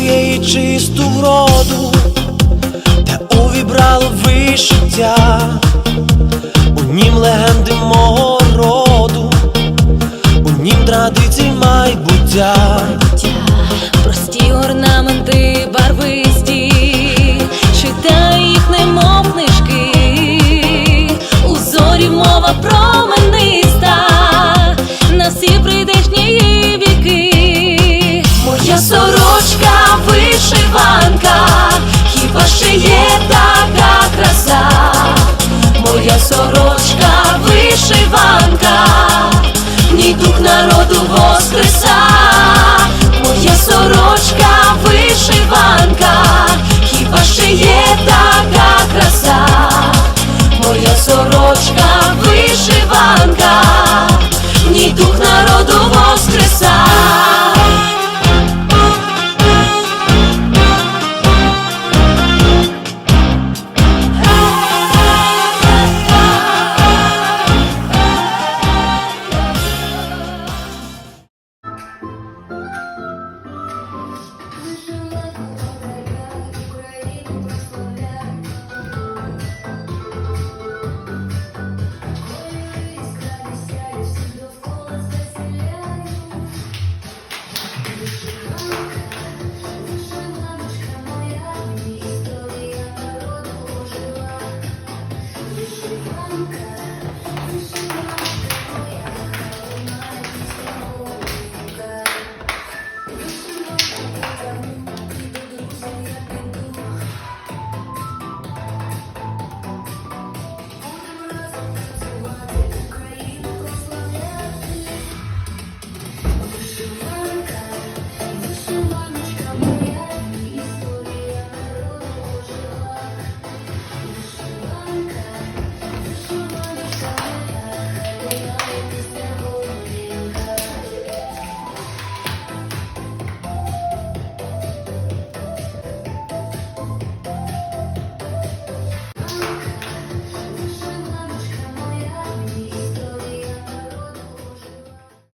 землі чисту вроду, та увібрало вишиття, у нім легенди мого роду, у нім традицій майбуття. Вишиванка, хіба ще є така